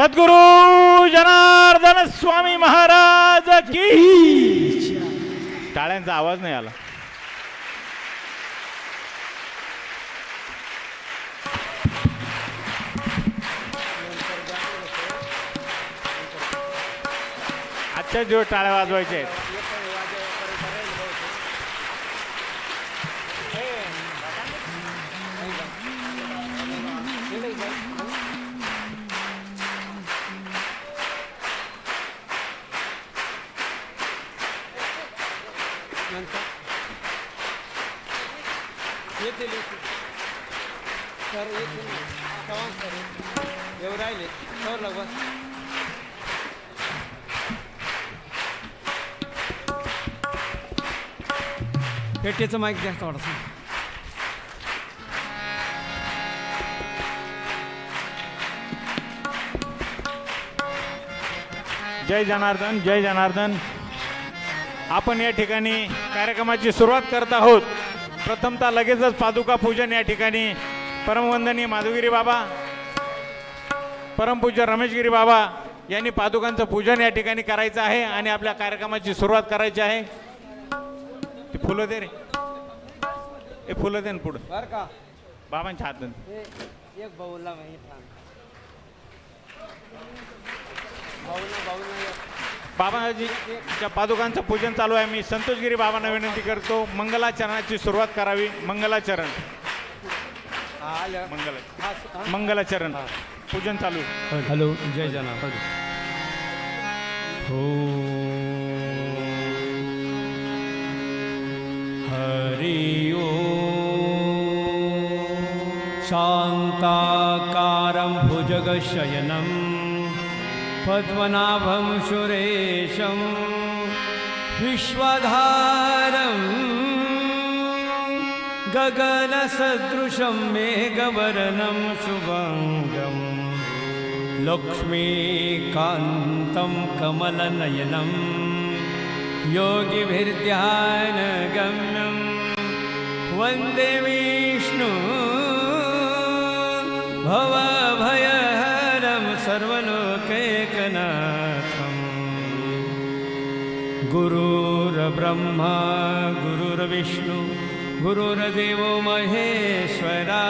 सद्गुरु जनार्दन स्वामी महाराज की टाळ्यांचा आवाज नाही आला. आजच्या दिवस टाळ्या वाजवायच्या आहेत. त्याचं माईक द्या वाटतं जय जनार्दन जय जनार्दन. आपण या ठिकाणी कार्यक्रमाची सुरुवात करत आहोत. प्रथमतः लगेचच पादुका पूजन या ठिकाणी. परमवंदनीय माधुगिरी बाबा परमपूज्य रमेशगिरी बाबा यांनी पादुकांचं पूजन या ठिकाणी करायचं आहे आणि आपल्या कार्यक्रमाची सुरुवात करायची आहे. ते फुलं दे रे. हे फुलं दे ना पुढं. बरं का? बाबांच्या हात हे एक बाऊला माहिती थांब. बाऊला बाऊला एक. बाबाजीच्या पादुकांचं पूजन चालू आहे. मी संतोषगिरी बाबांना विनंती करतो. मंगलाचरणाची सुरुवात करावी. मंगलाचरण. हा आलं. मंगल हा हा. मंगलाचरण. पूजन चालू. हॅलो जय जना हो. शान्ताकारं भुजगशयनं पद्मनाभं सुरेशं विश्वधारं गगनसदृशं मेघवर्णं शुभङ्गम् लक्ष्मीकान्तं कमलनयनं योगिभिर्ध्यानगम्यं वन्दे गुरुर्ब्रह्मा गुरुर्विष्णू गुरुर्देव महेश्वरा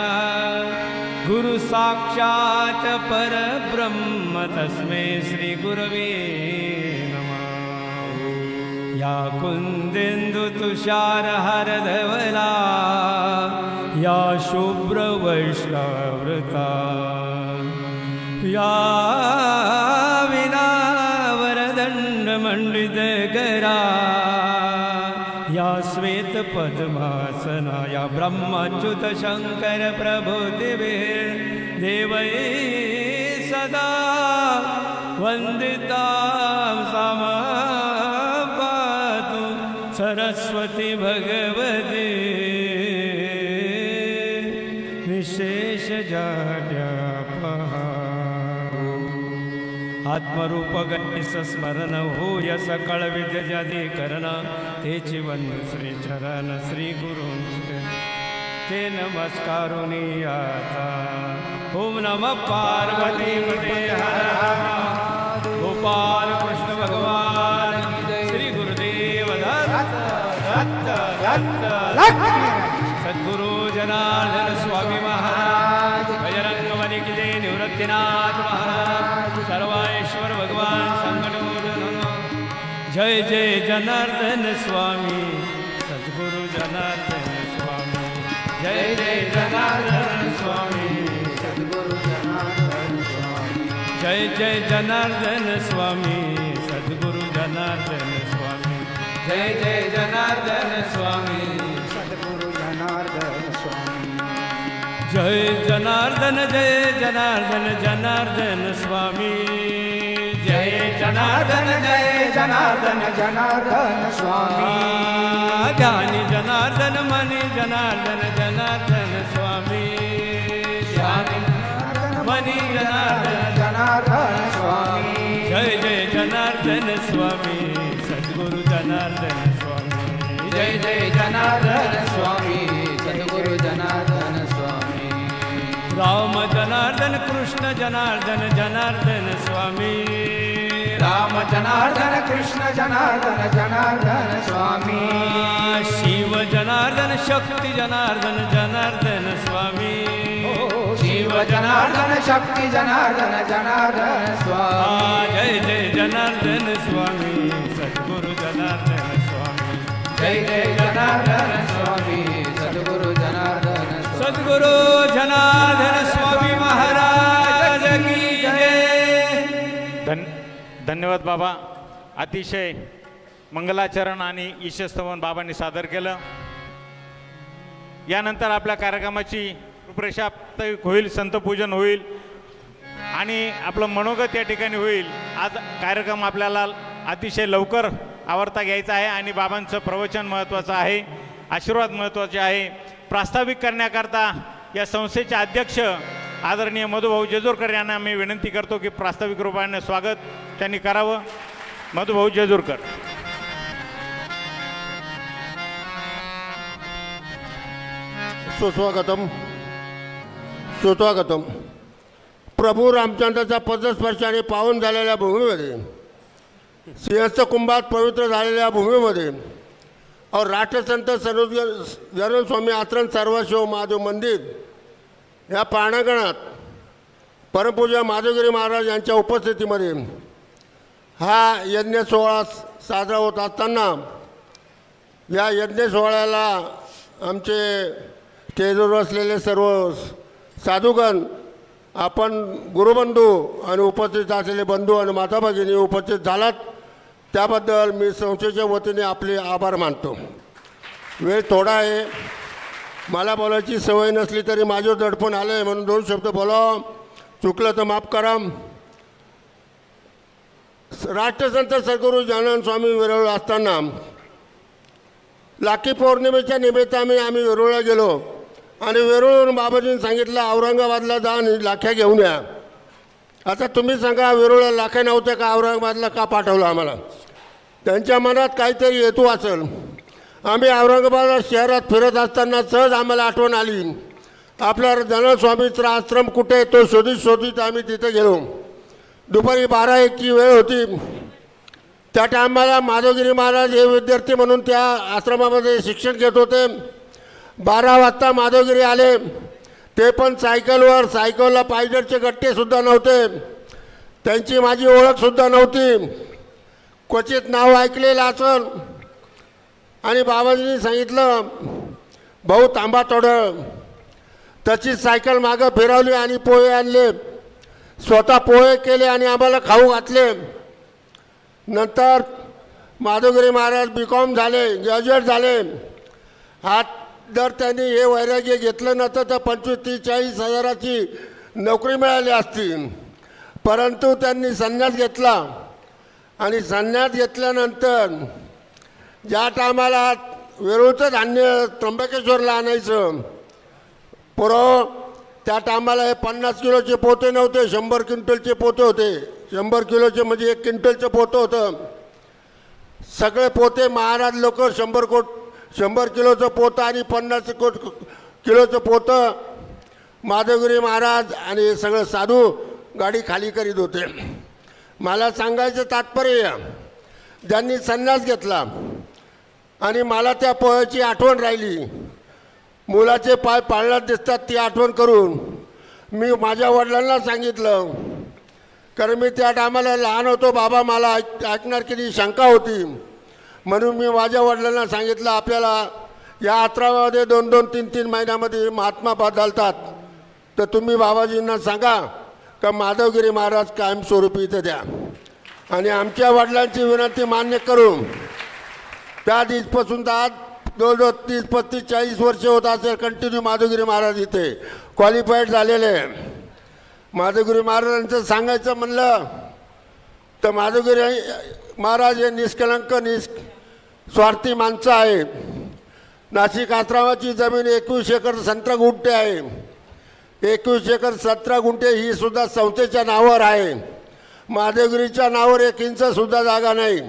गुरुसाक्षात् परब्रह्म तस्मै श्रीगुरवे नमः। या कुन्देन्दुतुषारहरधवला या शुभ्रवैष्णवृता या विनावरदण्डमण्डितकरा या श्वेतपद्मासना या ब्रह्मच्युतशङ्कर प्रभुदिवे देवै। सदा वन्दितां समा पातु सरस्वती भगवती स्मरण होय सकळ विद्याधिकरण तेची वंद श्री चरण श्री गुरु. ते नमस्कारुनी आता. ओम नम पार्वती पते हर गोपाल कृष्ण भगवान. श्री गुरुदेव दत्त दत्त दत्त. सद्गुरु जनार्दन स्वामी महाराज. बजरंग बली निवृत्तीनाथ महाराज. जय जय जनार्दन स्वामी सद्गुरु जनार्दन स्वामी जय जय जनार्दन स्वामी सद्गुरु जनार्दन स्वामी जय जय जनार्दन स्वामी सद्गुरु जनार्दन स्वामी जय जय जनार्दन स्वामी सद्गुरु जनार्दन स्वामी। जय जनार्दन जय जनार्दन जनार्दन स्वामी। जनार्दन जय जनार्दन जनार्दन स्वामी। ज्ञानी जनार्दन मनी जनार्दन जनार्दन स्वामी। ज्ञानी मनी जनार्दन जनार्दन स्वामी। जय जय जनार्दन स्वामी। सद्गुरु जनार्दन स्वामी। जय जय जनार्दन स्वामी। सद्गुरु जनार्दन स्वामी। राम जनार्दन कृष्ण जनार्दन जनार्दन स्वामी। राम जनार्दन कृष्ण जनार्दन जनार्दन स्वामी। शिव जनार्दन शक्ती जनार्दन जनार्दन स्वामी। शिव जनार्दन शक्ती जनार्दन जनार्दन स्वामी। आ, जय जय जनार्दन स्वामी सद्गुरु जनार्दन स्वामी। जय जय जनार्दन स्वामी सद्गुरु जनार्दन स्वामी। सद्गुरु जनार्दन स्वामी महाराज। धन्यवाद बाबा. अतिशय मंगलाचरण आणि ईशस्तवन बाबांनी सादर केलं. यानंतर आपल्या कार्यक्रमाची रूपरेषा होईल संतपूजन होईल आणि आपलं मनोगत या ठिकाणी होईल. आज कार्यक्रम आपल्याला अतिशय लवकर आवडता घ्यायचा आहे आणि बाबांचं प्रवचन महत्त्वाचं आहे आशीर्वाद महत्त्वाचे आहे. प्रास्ताविक करण्याकरता या संस्थेचे अध्यक्ष आदरणीय मधुभाऊ जेजूरकर यांना मी विनंती करतो की प्रास्ताविक रूपाने स्वागत त्यांनी करावं. मधुभाऊ जेजूरकर. सुस्वागतम. सुस्वागतम. प्रभू रामचंद्राच्या पदस्पर्शाने पावन झालेल्या भूमीमध्ये सिंहस्थ कुंभात पवित्र झालेल्या भूमीमध्ये और राष्ट्रसंत सर्व स्वामी आचरण सर्वशिव महादेव मंदिर या प्रांगणात परमपूजा माधवगिरी महाराज यांच्या उपस्थितीमध्ये हा यज्ञ सोहळा साजरा होत असताना या यज्ञ सोहळ्याला आमचे तेजूर असलेले सर्व साधुगण आपण गुरुबंधू आणि उपस्थित असलेले बंधू आणि माता भगिनी उपस्थित झालात. त्याबद्दल मी संस्थेच्या वतीने आपले आभार मानतो. वेळ थोडा आहे. मला बोलायची सवय नसली तरी माझं दडपण आलं आहे म्हणून दोन शब्द बोला. चुकलं तर माफ करा. राष्ट्रसंत सद्गुरू जानन स्वामी विरळ असताना लाखी पौर्णिमेच्या निमित्ताने आम्ही वेरूळला गेलो. आणि वेरूळवरून बाबाजींनी सांगितलं औरंगाबादला जा आणि लाख्या घेऊन या. आता तुम्ही सांगा वेरूळला लाख्या नव्हत्या का औरंगाबादला का पाठवलं आम्हाला? त्यांच्या मनात काहीतरी हेतू असेल. आम्ही औरंगाबाद शहरात फिरत असताना सहज आम्हाला आठवण आली. आपला धनस्वामीचा आश्रम कुठे तो शोधित शोधित आम्ही तिथे गेलो. दुपारी बारा एकची वेळ होती. त्या टायमाला माधवगिरी महाराज हे विद्यार्थी म्हणून त्या आश्रमामध्ये शिक्षण घेत होते. बारा वाजता माधवगिरी आले. ते पण सायकलवर सायकलला पायदरचे गट्टेसुद्धा नव्हते. त्यांची माझी ओळखसुद्धा नव्हती. क्वचित नाव ऐकलेलं असं आणि बाबाजींनी सांगितलं भाऊ तांबा थोडं. तशीच सायकल मागं फिरवली आणि पोहे आणले. स्वतः पोहे केले आणि आम्हाला खाऊ घातले. नंतर माधवगिरी महाराज बी कॉम झाले ग्रॅज्युएट झाले. हात जर त्यांनी हे वैराग्य घेतलं नसतं तर पंचवीस तीस चाळीस हजाराची नोकरी मिळाली असती. परंतु त्यांनी संन्यास घेतला. आणि संन्यास घेतल्यानंतर ज्या टायमाला वेरूळचं धान्य त्र्यंबकेश्वरला आणायचं पुरव त्या टायमाला हे पन्नास किलोचे पोते नव्हते शंभर क्विंटलचे पोते होते. शंभर किलोचे म्हणजे एक क्विंटलचं पोतं होतं. सगळे पोते महाराज लोक शंभर कोट शंभर किलोचं पोतं आणि पन्नास कोट किलोचं पोतं. माधवगिरी महाराज आणि हे सगळं साधू गाडी खाली करीत होते. मला सांगायचं तात्पर्य ज्यांनी संन्यास घेतला आणि मला त्या पोह्याची आठवण राहिली. मुलाचे पाय पाळण्यात दिसतात ती आठवण करून. मी माझ्या वडिलांना सांगितलं कारण मी त्या टायमाला लहान होतो बाबा मला ऐक ऐकणार किती शंका होती. म्हणून मी माझ्या वडिलांना सांगितलं आपल्याला या अत्रामध्ये दोन दोन तीन तीन महिन्यामध्ये महात्मा बदलतात तर तुम्ही बाबाजींना सांगा का माधवगिरी महाराज कायमस्वरूपी इथं द्या. आणि आमच्या वडिलांची विनंती मान्य करून त्या दिवसपासून तर आज जवळजवळ तीस पस्तीस चाळीस वर्ष होत असेल कंटिन्यू माधवगिरी महाराज इथे. क्वालिफाईड झालेले माधवगिरी महाराजांचं सांगायचं म्हणलं तर माधवगिरी महाराज हे निष्कलंक निस् स्वार्थी माणसं आहे. नाशिक आश्रमाची जमीन एकवीस एकर सतरा गुंठे आहे. एकवीस एकर सतरा गुंठे ही सुद्धा संस्थेच्या नावावर आहे. माधवगिरीच्या नावावर एक इंचसुद्धा जागा नाही.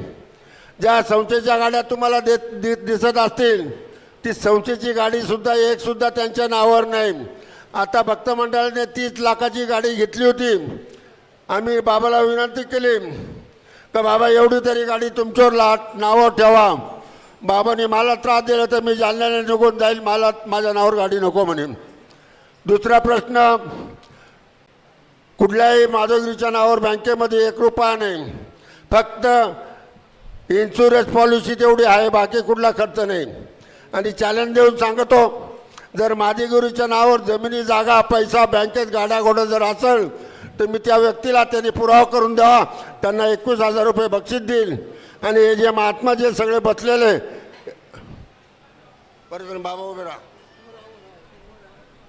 ज्या संस्थेच्या गाड्या तुम्हाला देत दि दिसत असतील ती संस्थेची गाडीसुद्धा एकसुद्धा त्यांच्या नावावर नाही. आता भक्त मंडळाने तीस लाखाची गाडी घेतली होती. आम्ही बाबाला विनंती केली का बाबा एवढी तरी गाडी तुमच्यावर ला नावावर ठेवा. बाबाने मला त्रास दिला तर मी जालन्याने निघून जाईल मला माझ्या नावावर गाडी नको म्हणे. दुसरा प्रश्न कुठल्याही माधवगिरीच्या नावावर बँकेमध्ये एक रुपया नाही. फक्त इन्शुरन्स पॉलिसी तेवढी आहे बाकी कुठला खर्च नाही. आणि चॅलेंज देऊन सांगतो जर माधेगिरीच्या नावावर जमिनी जागा पैसा बँकेत गाड्या घोडा जर असेल तर मी त्या व्यक्तीला त्यांनी पुरावा करून द्यावा. त्यांना एकवीस हजार रुपये बक्षीस देईल. आणि हे जे महात्मा जे सगळे बसलेले परतराम बाबा उभे राहा.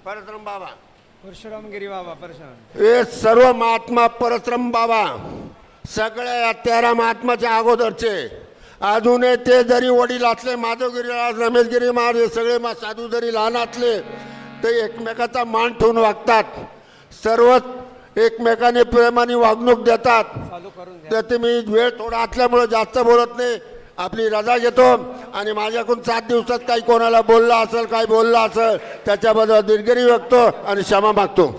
परतराम बाबा. परशुरामगिरी बाबा परशुराम. हे सर्व महात्मा परश्रम बाबा. सगळ्या या महात्माच्या अगोदरचे. अजूनही ते जरी वडील असले माधवगिरी रमेशगिरी महाराज हे सगळे मा साधू जरी लहान असले ते एकमेकाचा मान ठेवून वागतात. सर्वच एकमेकाने प्रेमाने वागणूक देतात. चालू करून तर वेळ थोडा असल्यामुळे जास्त बोलत नाही. आपली रजा घेतो आणि माझ्याकडून सात दिवसात काही कोणाला बोलला असेल काही बोलला असेल त्याच्याबद्दल दिलगिरी व्यक्तो आणि क्षमा मागतो ते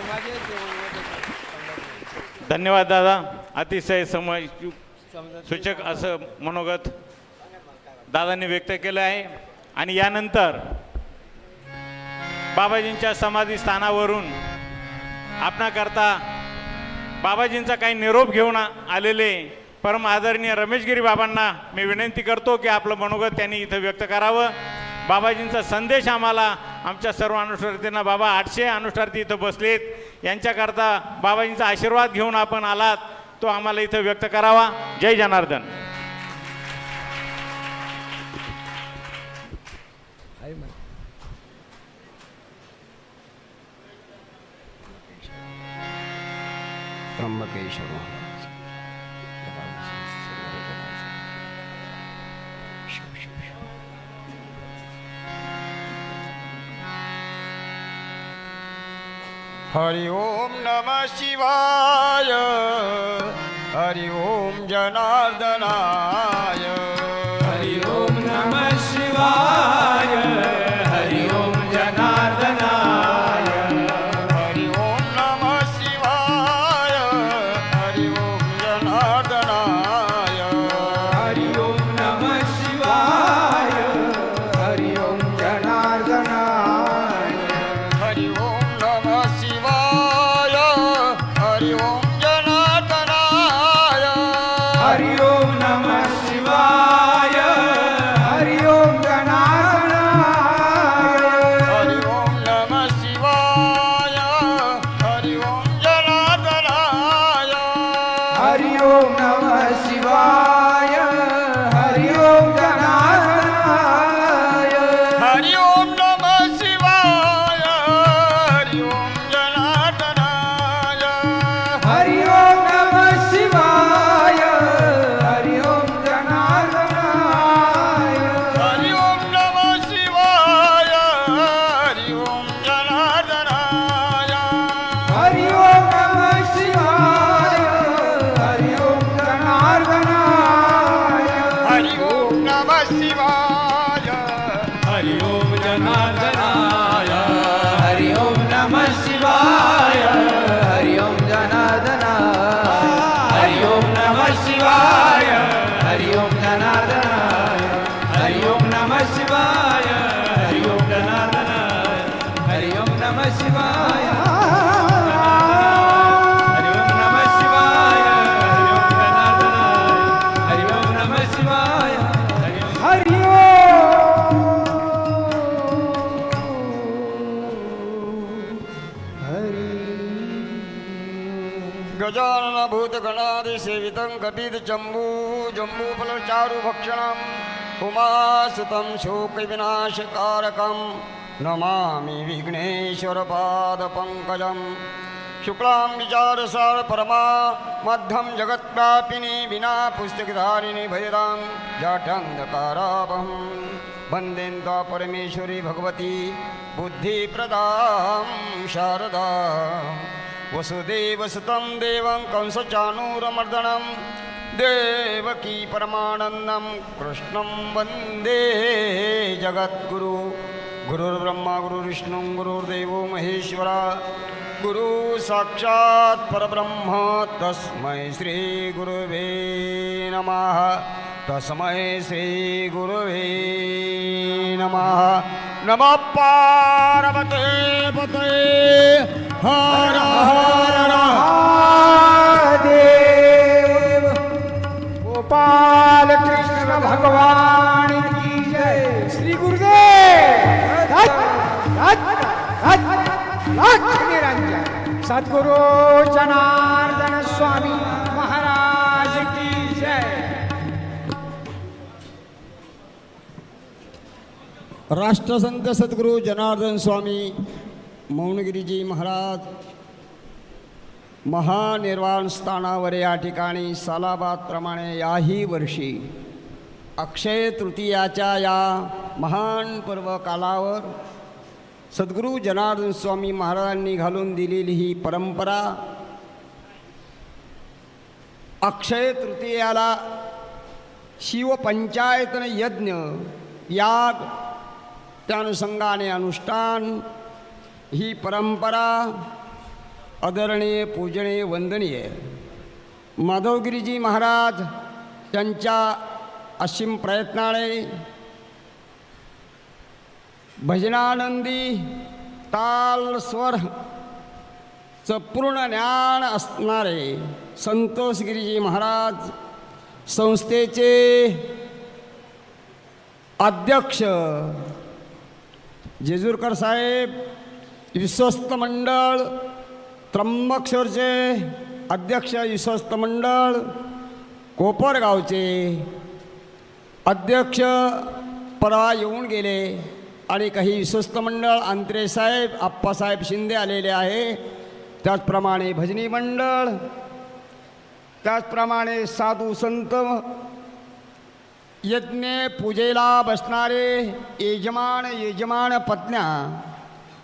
माझे आहेत ते म्हणून धन्यवाद दादा. अतिशय समय सूचक असं मनोगत दादांनी व्यक्त केलं आहे. आणि यानंतर बाबाजींच्या समाधी स्थानावरून आपणाकरता बाबाजींचा काही निरोप घेऊन आलेले परम आदरणीय रमेशगिरी बाबांना मी विनंती करतो की आपलं मनोगत त्यांनी इथं व्यक्त करावं. बाबाजींचा संदेश आम्हाला आमच्या सर्व अनुष्ठार्थींना बाबा आठशे अनुष्ठार्थी इथं बसलेत. यांच्याकरता बाबाजींचा आशीर्वाद घेऊन आपण आलात. तो आम्हाला इथं व्यक्त करावा. जय जनार्दन. त्र्यंबकेश्वर हरि ओम नमः शिवाय। हरि ओम जनार्दनाय। हरि ओम नम शिवाय। तद्विदजम्बू जम्बूफलचारुभक्षणं उमासुतं शोकविनाशकारकं नमामि विघ्नेश्वरपादपङ्कजं शुक्लां विचारसारपरमा मध्यं जगत्प्रापिनी विना पुस्तकधारिणी भैरां जाठन्धकारापहं वन्देन्द्वा परमेश्वरी भगवती बुद्धिप्रदां शारदा वसुदेवसुतं देवं कंसचाणूरमर्दनं देवकी परमानन्दं कृष्णं वन्दे जगद्गुरु। गुरुर्ब्रह्मा गुरुर्विष्णुं गुरुर्देवो महेश्वरा। गुरु साक्षात् परब्रह्म तस्मै श्रीगुरुवे नमः। तस्मै श्रीगुरुवे नमः। नमः पार्वते पते गोपाल कृष्ण भगवान की जय। श्री गुरुदेव। निरंजन सद्गुरु जनार्दन स्वामी महाराज की जय। राष्ट्रसंत सदगुरु जनार्दन स्वामी मौनगिरीजी महाराज महानिर्वाण स्थानावर या ठिकाणी सालाबादप्रमाणे याही वर्षी अक्षय तृतीयाच्या या महान पर्व कालावर सद्गुरू जनार्दन स्वामी महाराजांनी घालून दिलेली ही परंपरा अक्षय तृतीयाला शिवपंचायतन यज्ञ याग त्या अनुषंगाने अनुष्ठान ही परंपरा आदरणीय पूजनीय वंदनीय. माधवगिरीजी महाराज त्यांच्या असीम प्रयत्नाने भजनानंदी ताल स्वर पूर्ण ज्ञान असणारे संतोषगिरीजी महाराज संस्थेचे अध्यक्ष जेजूरकर साहेब विश्वस्त मंडळ त्र्यंबकशरचे अध्यक्ष विश्वस्त मंडळ कोपरगावचे अध्यक्ष परवा येऊन गेले आणि काही विश्वस्त मंडळ अंतरे साहेब आप्पासाहेब शिंदे आलेले आहे. त्याचप्रमाणे भजनी मंडळ त्याचप्रमाणे साधू संत यज्ञ पूजेला बसणारे यजमान यजमान पत्न्या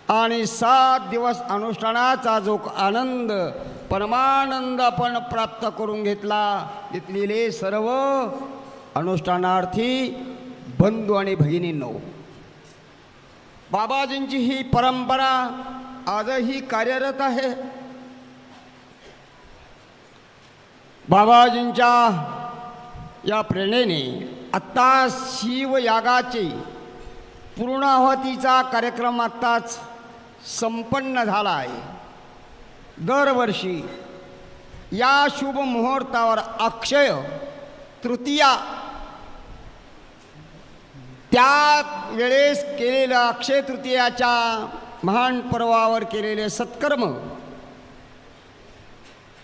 आणि सात दिवस अनुष्ठानाचा जो आनंद परमानंद आपण प्राप्त करून घेतला तिथलेले सर्व अनुष्ठानार्थी बंधू आणि भगिनींनो बाबाजींची ही परंपरा आजही कार्यरत आहे. बाबाजींच्या या प्रेरणेने आत्ता शिवयागाचे पूर्णाहुतीचा कार्यक्रम आत्ताच संपन्न झाला आहे दरवर्षी या शुभ मुहूर्तावर अक्षय तृतीया त्या वेळेस केलेलं अक्षय तृतीयाच्या महान पर्वावर केलेले सत्कर्म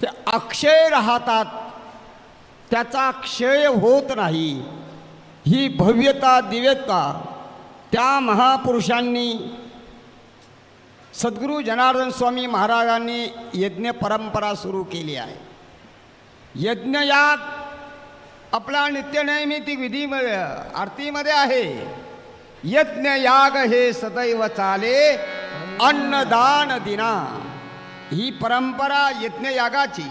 ते अक्षय राहतात त्याचा क्षय होत नाही. ही भव्यता दिव्यता त्या महापुरुषांनी सद्गुरू जनार्दन स्वामी महाराजांनी यज्ञ परंपरा सुरू केली आहे. यज्ञयाग आपला नित्यनैमितिक विधीमध्ये आरतीमध्ये आहे. यज्ञ याग हे सदैव चाले अन्नदान दिना. ही परंपरा यज्ञयागाची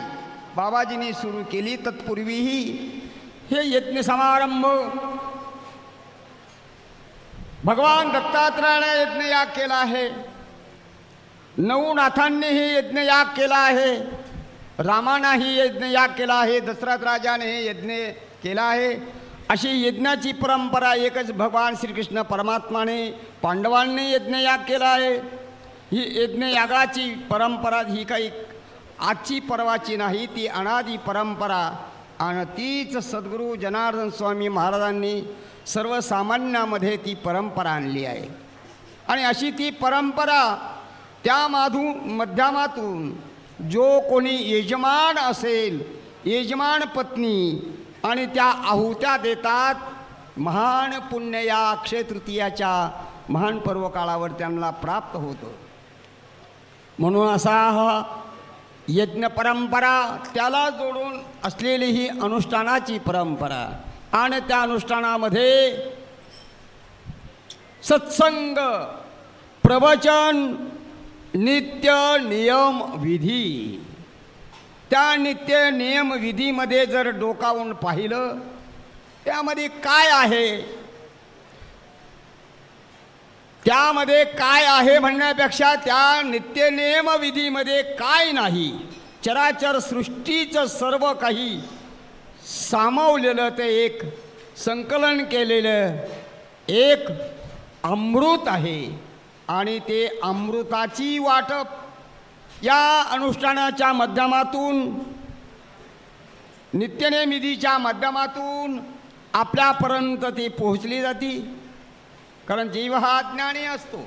बाबाजींनी सुरू केली. तत्पूर्वीही हे यज्ञ समारंभ भगवान दत्तात्रयाने यज्ञयाग केला आहे. नऊ नाथांनीही यज्ञयाग केला आहे. रामानाही यज्ञयाग केला आहे. दशरथ राजाने हे यज्ञ केला आहे. अशी यज्ञाची परंपरा एकच भगवान श्रीकृष्ण परमात्माने पांडवांनी यज्ञयाग केला आहे. ही यज्ञयागाची परंपरा ही काही आजची परवाची नाही ती अनादी परंपरा आणि तीच सद्गुरू जनार्दन स्वामी महाराजांनी सर्वसामान्यामध्ये ती परंपरा आणली आहे. आणि अशी ती परंपरा त्या माधू माध्यमातून जो कोणी यजमान असेल यजमान पत्नी आणि त्या आहुत्या देतात महान पुण्य या अक्षय तृतीयाच्या महान पर्व काळावर त्यांना प्राप्त होतं. म्हणून असा हा यज्ञ परंपरा त्याला जोडून असलेली ही अनुष्ठानाची परंपरा आणि त्या अनुष्ठानामध्ये सत्संग प्रवचन नित्य नियम विधी. त्या नित्य नियम विधीमध्ये जर डोकावून पाहिलं त्यामध्ये काय आहे? त्यामध्ये काय आहे म्हणण्यापेक्षा त्या नित्यनियम विधीमध्ये काय नाही? चराचर सृष्टीचं सर्व काही सामावलेलं ते एक संकलन केलेलं एक अमृत आहे. आणि ते अमृताची वाटप या अनुष्ठानाच्या माध्यमातून नित्यनेमिधीच्या माध्यमातून आपल्यापर्यंत ती पोहोचली जाते. कारण जीव हा ज्ञानी असतो.